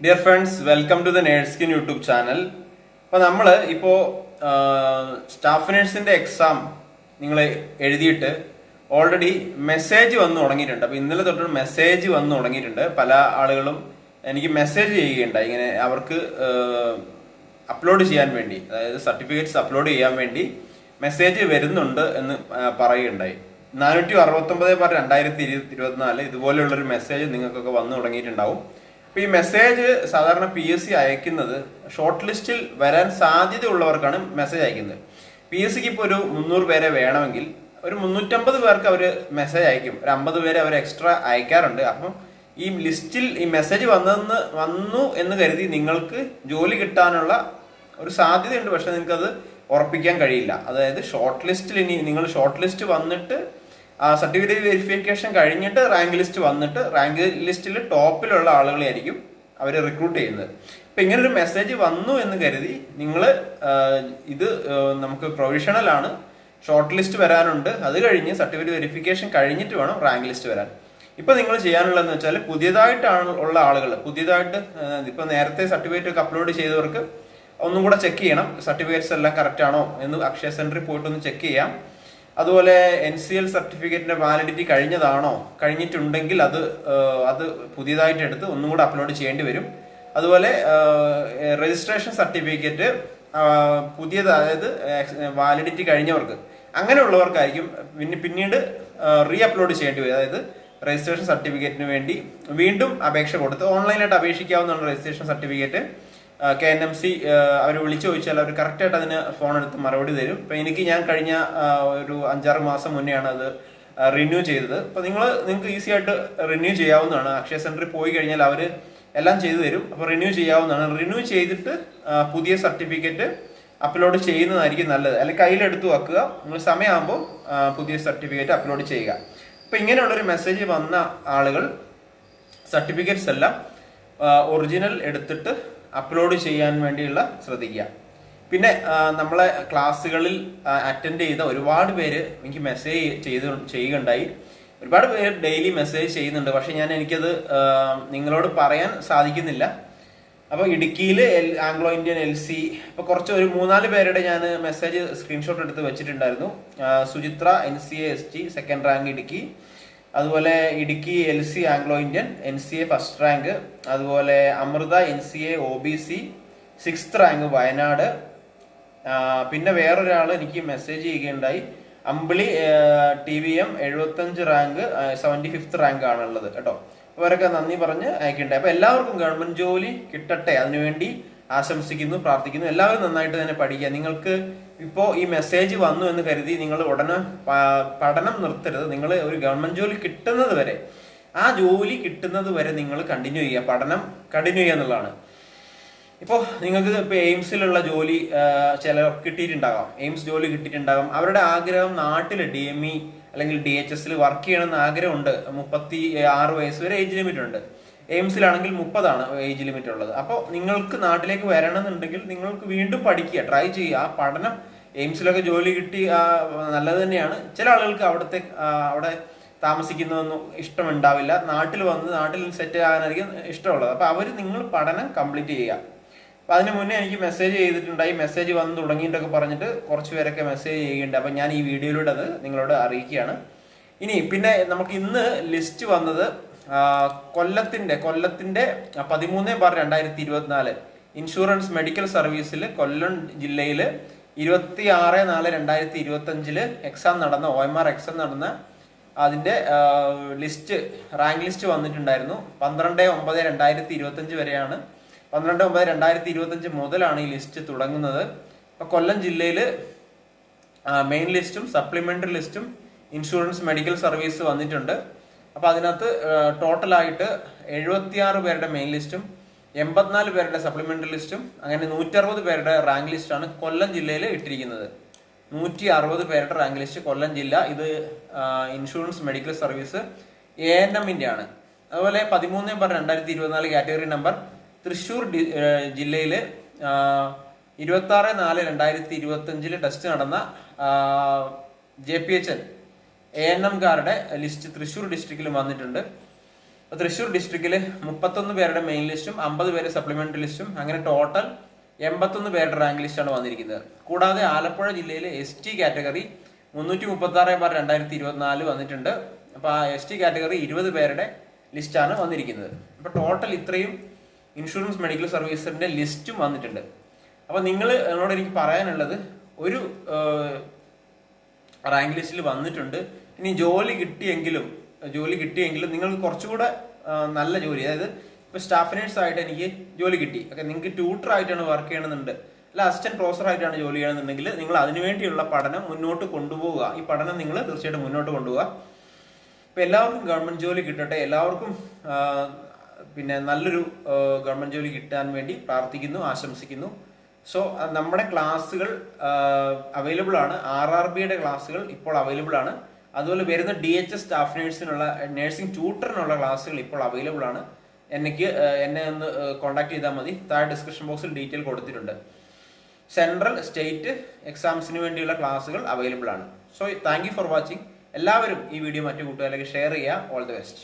Dear friends welcome to the നേഴ്സ്കിൻ YouTube channel അപ്പോൾ നമ്മൾ ഇപ്പോൾ സ്റ്റാഫ് നേഴ്സിന്റെ എക്സാം നിങ്ങൾ എഴുതിയിട്ട് ഓൾറെഡി മെസ്സേജ് വന്നു തുടങ്ങിയിട്ടുണ്ട്. അപ്പോൾ ഇന്നലെ തൊട്ട് മെസ്സേജ് വന്നു തുടങ്ങിയിട്ടുണ്ട്. പല ആളുകളും എനിക്ക് മെസ്സേജ് ചെയ്യുകയുണ്ടായി. ഇങ്ങനെ അവർക്ക് അപ്ലോഡ് ചെയ്യാൻ വേണ്ടി അതായത് സർട്ടിഫിക്കറ്റ്സ് അപ്ലോഡ് ചെയ്യാൻ വേണ്ടി മെസ്സേജ് വരുന്നുണ്ട് എന്ന് പറയുകയുണ്ടായി. നാനൂറ്റി അറുപത്തൊമ്പത് ബാർ രണ്ടായിരത്തി ഇരുപത്തി ഇരുപത്തിനാല് ഇതുപോലെയുള്ളൊരു മെസ്സേജ് നിങ്ങൾക്കൊക്കെ വന്നു തുടങ്ങിയിട്ടുണ്ടാവും. അപ്പൊ ഈ മെസ്സേജ് സാധാരണ പി എസ് സി അയക്കുന്നത് ഷോർട്ട് ലിസ്റ്റിൽ വരാൻ സാധ്യതയുള്ളവർക്കാണ് മെസ്സേജ് അയക്കുന്നത്. പി എസ് സിക്ക് ഇപ്പോൾ ഒരു മുന്നൂറ് പേരെ വേണമെങ്കിൽ ഒരു മുന്നൂറ്റമ്പത് പേർക്ക് അവർ മെസ്സേജ് അയക്കും. ഒരു അമ്പത് പേരെ അവർ എക്സ്ട്രാ അയക്കാറുണ്ട്. അപ്പം ഈ ലിസ്റ്റിൽ ഈ മെസ്സേജ് വന്നെന്ന് വന്നു എന്ന് കരുതി നിങ്ങൾക്ക് ജോലി കിട്ടാനുള്ള ഒരു സാധ്യതയുണ്ട്. പക്ഷെ നിങ്ങൾക്ക് അത് ഉറപ്പിക്കാൻ കഴിയില്ല. അതായത് ഷോർട്ട് ലിസ്റ്റിൽ ഇനി നിങ്ങൾ ഷോർട്ട് ലിസ്റ്റ് വന്നിട്ട് സർട്ടിഫിക്കറ്റ് വെരിഫിക്കേഷൻ കഴിഞ്ഞിട്ട് റാങ്ക് ലിസ്റ്റ് വന്നിട്ട് റാങ്ക് ലിസ്റ്റിൽ ടോപ്പിലുള്ള ആളുകളെയായിരിക്കും അവർ റിക്രൂട്ട് ചെയ്യുന്നത്. ഇപ്പം ഇങ്ങനെ ഒരു മെസ്സേജ് വന്നു എന്ന് കരുതി നിങ്ങൾ ഇത് നമുക്ക് പ്രൊവിഷണൽ ആണ്. ഷോർട്ട് ലിസ്റ്റ് വരാനുണ്ട്. അത് കഴിഞ്ഞ് സർട്ടിഫിക്കറ്റ് വെരിഫിക്കേഷൻ കഴിഞ്ഞിട്ട് വേണം റാങ്ക് ലിസ്റ്റ് വരാൻ. ഇപ്പൊ നിങ്ങൾ ചെയ്യാനുള്ളതെന്ന് വെച്ചാൽ പുതിയതായിട്ടാണ് ഉള്ള ആളുകൾ പുതിയതായിട്ട് ഇപ്പൊ നേരത്തെ സർട്ടിഫിക്കറ്റ് ഒക്കെ അപ്ലോഡ് ചെയ്തവർക്ക് ഒന്നും കൂടെ ചെക്ക് ചെയ്യണം. സർട്ടിഫിക്കറ്റ്സ് എല്ലാം കറക്റ്റ് ആണോ എന്ന് അക്ഷയ സെന്ററിൽ പോയിട്ടൊന്ന് ചെക്ക് ചെയ്യാം. അതുപോലെ എൻ സി എൽ സർട്ടിഫിക്കറ്റിന്റെ വാലിഡിറ്റി കഴിഞ്ഞതാണോ? കഴിഞ്ഞിട്ടുണ്ടെങ്കിൽ അത് അത് പുതിയതായിട്ട് എടുത്ത് ഒന്നും കൂടെ അപ്ലോഡ് ചെയ്യേണ്ടി വരും. അതുപോലെ രജിസ്ട്രേഷൻ സർട്ടിഫിക്കറ്റ് പുതിയത് അതായത് വാലിഡിറ്റി കഴിഞ്ഞവർക്ക്. അങ്ങനെയുള്ളവർക്കായിരിക്കും പിന്നെ പിന്നീട് റീ അപ്ലോഡ് ചെയ്യേണ്ടി വരും. അതായത് രജിസ്ട്രേഷൻ സർട്ടിഫിക്കറ്റിന് വേണ്ടി വീണ്ടും അപേക്ഷ കൊടുത്ത് ഓൺലൈനായിട്ട് അപേക്ഷിക്കാവുന്നതാണ് registration certificate K N M C അവർ വിളിച്ചു ചോദിച്ചാൽ അവർ കറക്റ്റായിട്ട് അതിന് ഫോൺ എടുത്ത് മറുപടി തരും. ഇപ്പം എനിക്ക് ഞാൻ കഴിഞ്ഞ ഒരു അഞ്ചാറ് മാസം മുന്നെയാണ് അത് റിന്യൂ ചെയ്തത്. അപ്പം നിങ്ങൾ നിങ്ങൾക്ക് ഈസി ആയിട്ട് റിന്യൂ ചെയ്യാവുന്നതാണ്. അക്ഷയ സെന്ററിൽ പോയി കഴിഞ്ഞാൽ അവർ എല്ലാം ചെയ്തു തരും. അപ്പോൾ റിന്യൂ ചെയ്യാവുന്നതാണ്. റിന്യൂ ചെയ്തിട്ട് പുതിയ സർട്ടിഫിക്കറ്റ് അപ്ലോഡ് ചെയ്യുന്നതായിരിക്കും നല്ലത്. അല്ലെങ്കിൽ കയ്യിലെടുത്ത് വെക്കുക. നിങ്ങൾ സമയമാകുമ്പോൾ പുതിയ സർട്ടിഫിക്കറ്റ് അപ്ലോഡ് ചെയ്യുക. അപ്പം ഇങ്ങനെയുള്ളൊരു മെസ്സേജ് വന്ന ആളുകൾ സർട്ടിഫിക്കറ്റ്സ് എല്ലാം ഒറിജിനൽ എടുത്തിട്ട് അപ്ലോഡ് ചെയ്യാൻ വേണ്ടിയുള്ള ശ്രദ്ധിക്കുക. പിന്നെ നമ്മളെ ക്ലാസ്സുകളിൽ അറ്റൻഡ് ചെയ്ത ഒരുപാട് പേര് എനിക്ക് മെസ്സേജ് ചെയ്ത് ചെയ്യുകയുണ്ടായി. ഒരുപാട് പേര് ഡെയിലി മെസ്സേജ് ചെയ്യുന്നുണ്ട്. പക്ഷെ ഞാൻ എനിക്കത് നിങ്ങളോട് പറയാൻ സാധിക്കുന്നില്ല. അപ്പോൾ ഇടുക്കിയിൽ L Anglo Indian L C ഇപ്പോൾ കുറച്ച് ഒരു മൂന്നാൽ പേരുടെ ഞാൻ മെസ്സേജ് സ്ക്രീൻഷോട്ട് എടുത്ത് വെച്ചിട്ടുണ്ടായിരുന്നു. Suchitra N C S T second rank Idukki. അതുപോലെ Idukki L C Anglo Indian N C A first rank അതുപോലെ Amrita N C A O B C sixth rank Wayanad. പിന്നെ വേറൊരാൾ എനിക്ക് മെസ്സേജ് ചെയ്യുകയുണ്ടായി. Ambili T V M എഴുപത്തഞ്ച് rank seventy fifth rank ആണുള്ളത് കേട്ടോ. അവരൊക്കെ നന്ദി പറഞ്ഞ് അയക്കണ്ടായി അപ്പൊ എല്ലാവർക്കും ഗവൺമെന്റ് ജോലി കിട്ടട്ടെ. അതിനുവേണ്ടി ആശംസിക്കുന്നു പ്രാർത്ഥിക്കുന്നു. എല്ലാവരും നന്നായിട്ട് തന്നെ പഠിക്കുക. നിങ്ങൾക്ക് ഇപ്പോൾ ഈ മെസ്സേജ് വന്നു എന്ന് കരുതി നിങ്ങൾ ഉടനെ പഠനം നിർത്തരുത്. നിങ്ങൾ ഒരു ഗവൺമെന്റ് ജോലി കിട്ടുന്നത് വരെ ആ ജോലി കിട്ടുന്നത് വരെ നിങ്ങൾ കണ്ടിന്യൂ ചെയ്യുക. പഠനം കണ്ടിന്യൂ ചെയ്യുക എന്നുള്ളതാണ്. ഇപ്പോൾ നിങ്ങൾക്ക് ഇപ്പോൾ എയിംസിലുള്ള ജോലി ചിലർ കിട്ടിയിട്ടുണ്ടാകാം. എയിംസ് ജോലി കിട്ടിയിട്ടുണ്ടാകാം. അവരുടെ ആഗ്രഹം നാട്ടിൽ ഡി എം ഇ അല്ലെങ്കിൽ ഡി എച്ച് എസിൽ വർക്ക് ചെയ്യണമെന്ന് ആഗ്രഹമുണ്ട്. മുപ്പത്തി ആറ് വയസ്സ് വരെ ഏജ് ലിമിറ്റ് ഉണ്ട്. എയിംസിലാണെങ്കിൽ മുപ്പതാണ് ഏജ് ലിമിറ്റ് ഉള്ളത് അപ്പോൾ നിങ്ങൾക്ക് നാട്ടിലേക്ക് വരണമെന്നുണ്ടെങ്കിൽ നിങ്ങൾക്ക് വീണ്ടും പഠിക്കുക ട്രൈ ചെയ്യുക. ആ പഠനം എയിംസിലൊക്കെ ജോലി കിട്ടി നല്ലത് തന്നെയാണ്. ചില ആളുകൾക്ക് അവിടുത്തെ അവിടെ താമസിക്കുന്നതൊന്നും ഇഷ്ടമുണ്ടാവില്ല. നാട്ടിൽ വന്ന് നാട്ടിൽ സെറ്റ് ആകാനായിരിക്കും ഇഷ്ടമുള്ളത്. അപ്പോൾ അവർ നിങ്ങൾ പഠനം കംപ്ലീറ്റ് ചെയ്യുക. അപ്പോൾ അതിന് മുന്നേ എനിക്ക് മെസ്സേജ് ചെയ്തിട്ടുണ്ട്. ചെയ്തിട്ടുണ്ടായി മെസ്സേജ് വന്ന് തുടങ്ങിയിട്ടൊക്കെ പറഞ്ഞിട്ട് കുറച്ച് പേരൊക്കെ മെസ്സേജ് ചെയ്യുന്നുണ്ട്. അപ്പം ഞാൻ ഈ വീഡിയോയിലൂടെ അത് നിങ്ങളോട് അറിയിക്കുകയാണ്. ഇനി പിന്നെ നമുക്ക് ഇന്ന് ലിസ്റ്റ് വന്നത് കൊല്ലത്തിന്റെ കൊല്ലത്തിന്റെ പതിമൂന്ന് ബാർ രണ്ടായിരത്തി ഇരുപത്തിനാല് ഇൻഷുറൻസ് മെഡിക്കൽ സർവീസിൽ കൊല്ലം ജില്ലയിൽ ഇരുപത്തി ആറ് നാല് രണ്ടായിരത്തി ഇരുപത്തി അഞ്ചിൽ എക്സാം നടന്ന ഒ എം ആർ എക്സാം നടന്ന അതിന്റെ ലിസ്റ്റ് റാങ്ക് ലിസ്റ്റ് വന്നിട്ടുണ്ടായിരുന്നു. പന്ത്രണ്ട് ഒമ്പത് രണ്ടായിരത്തി ഇരുപത്തി അഞ്ച് വരെയാണ്. പന്ത്രണ്ട് ഒമ്പത് രണ്ടായിരത്തി ഇരുപത്തി അഞ്ച് മുതലാണ് ഈ ലിസ്റ്റ് തുടങ്ങുന്നത്. അപ്പോൾ കൊല്ലം ജില്ലയിൽ മെയിൻ ലിസ്റ്റും സപ്ലിമെന്ററി ലിസ്റ്റും ഇൻഷുറൻസ് മെഡിക്കൽ സർവീസ് വന്നിട്ടുണ്ട്. അപ്പൊ അതിനകത്ത് ടോട്ടലായിട്ട് എഴുപത്തിയാറ് പേരുടെ മെയിൻ ലിസ്റ്റും എൺപത്തിനാല് പേരുടെ സപ്ലിമെന്ററി ലിസ്റ്റും അങ്ങനെ നൂറ്ററുപത് പേരുടെ റാങ്ക് ലിസ്റ്റാണ് കൊല്ലം ജില്ലയിൽ ഇട്ടിരിക്കുന്നത്. നൂറ്റി അറുപത് പേരുടെ റാങ്ക് ലിസ്റ്റ് കൊല്ലം ജില്ല. ഇത് insurance medical service A N എമ്മിന്റെ ആണ് അതുപോലെ പതിമൂന്ന് നമ്പർ രണ്ടായിരത്തി ഇരുപത്തിനാല് കാറ്റഗറി നമ്പർ തൃശ്ശൂർ ജില്ലയിൽ ഇരുപത്തി ആറ് നാല് രണ്ടായിരത്തി ഇരുപത്തി അഞ്ചിൽ ടെസ്റ്റ് നടന്ന J P H N. A N എംകാരുടെ list Thrissur ഡിസ്ട്രിക്റ്റിൽ വന്നിട്ടുണ്ട്. തൃശ്ശൂർ ഡിസ്ട്രിക്റ്റിൽ മുപ്പത്തൊന്ന് പേരുടെ മെയിൻ ലിസ്റ്റും അമ്പത് പേര് സപ്ലിമെന്ററി ലിസ്റ്റും അങ്ങനെ ടോട്ടൽ എൺപത്തൊന്ന് പേരുടെ റാങ്ക് ലിസ്റ്റാണ് വന്നിരിക്കുന്നത്. കൂടാതെ ആലപ്പുഴ ജില്ലയിൽ എസ് ടി കാറ്റഗറി മുന്നൂറ്റി മുപ്പത്തി ആറ് ബാർ രണ്ടായിരത്തി ഇരുപത്തിനാല് വന്നിട്ടുണ്ട്. അപ്പോൾ ആ എസ് ടി കാറ്റഗറി ഇരുപത് പേരുടെ ലിസ്റ്റാണ് വന്നിരിക്കുന്നത്. അപ്പോൾ ടോട്ടൽ ഇത്രയും ഇൻഷുറൻസ് മെഡിക്കൽ സർവീസിന്റെ ലിസ്റ്റും വന്നിട്ടുണ്ട്. അപ്പോൾ നിങ്ങൾ എന്നോട് എനിക്ക് പറയാനുള്ളത് ഒരു റാങ്ക് ലിസ്റ്റിൽ വന്നിട്ടുണ്ട്. ഇനി ജോലി കിട്ടിയെങ്കിലും ജോലി കിട്ടിയെങ്കിലും നിങ്ങൾക്ക് കുറച്ചുകൂടെ നല്ല ജോലി. അതായത് ഇപ്പൊ സ്റ്റാഫ് നേഴ്സ് ആയിട്ട് എനിക്ക് ജോലി കിട്ടി. ഓക്കെ നിങ്ങൾക്ക് ട്യൂട്ടർ ആയിട്ടാണ് വർക്ക് ചെയ്യണമെന്നുണ്ട്. അല്ല അസിസ്റ്റന്റ് പ്രൊഫസർ ആയിട്ടാണ് ജോലി ചെയ്യണമെന്നുണ്ടെങ്കിൽ നിങ്ങൾ അതിനുവേണ്ടിയുള്ള പഠനം മുന്നോട്ട് കൊണ്ടുപോവുക. ഈ പഠനം നിങ്ങൾ തീർച്ചയായിട്ടും മുന്നോട്ട് കൊണ്ടുപോവുക. ഇപ്പൊ എല്ലാവർക്കും ഗവൺമെന്റ് ജോലി കിട്ടട്ടെ. എല്ലാവർക്കും പിന്നെ നല്ലൊരു ഗവൺമെന്റ് ജോലി കിട്ടാൻ വേണ്ടി പ്രാർത്ഥിക്കുന്നു ആശംസിക്കുന്നു. സോ നമ്മുടെ ക്ലാസ്സുകൾ അവൈലബിൾ ആണ്. ആർ ആർ ബിയുടെ ക്ലാസ്സുകൾ ഇപ്പോൾ അവൈലബിൾ ആണ്. അതുപോലെ വരുന്ന ഡി എച്ച് എസ് സ്റ്റാഫ് നേഴ്സിനുള്ള നേഴ്സിംഗ് ട്യൂട്ടറിനുള്ള ക്ലാസ്സുകൾ ഇപ്പോൾ അവൈലബിൾ ആണ്. എനിക്ക് എന്നെ ഒന്ന് കോൺടാക്ട് ചെയ്താൽ മതി. താഴെ ഡിസ്ക്രിപ്ഷൻ ബോക്സിൽ ഡീറ്റെയിൽ കൊടുത്തിട്ടുണ്ട്. സെൻട്രൽ സ്റ്റേറ്റ് എക്സാംസിന് വേണ്ടിയുള്ള ക്ലാസ്സുകൾ അവൈലബിൾ ആണ്. സോ താങ്ക് ഫോർ വാച്ചിങ് എല്ലാവരും ഈ വീഡിയോ മറ്റു കൂട്ടുകാരിലേക്ക് ഷെയർ ചെയ്യുക. All the best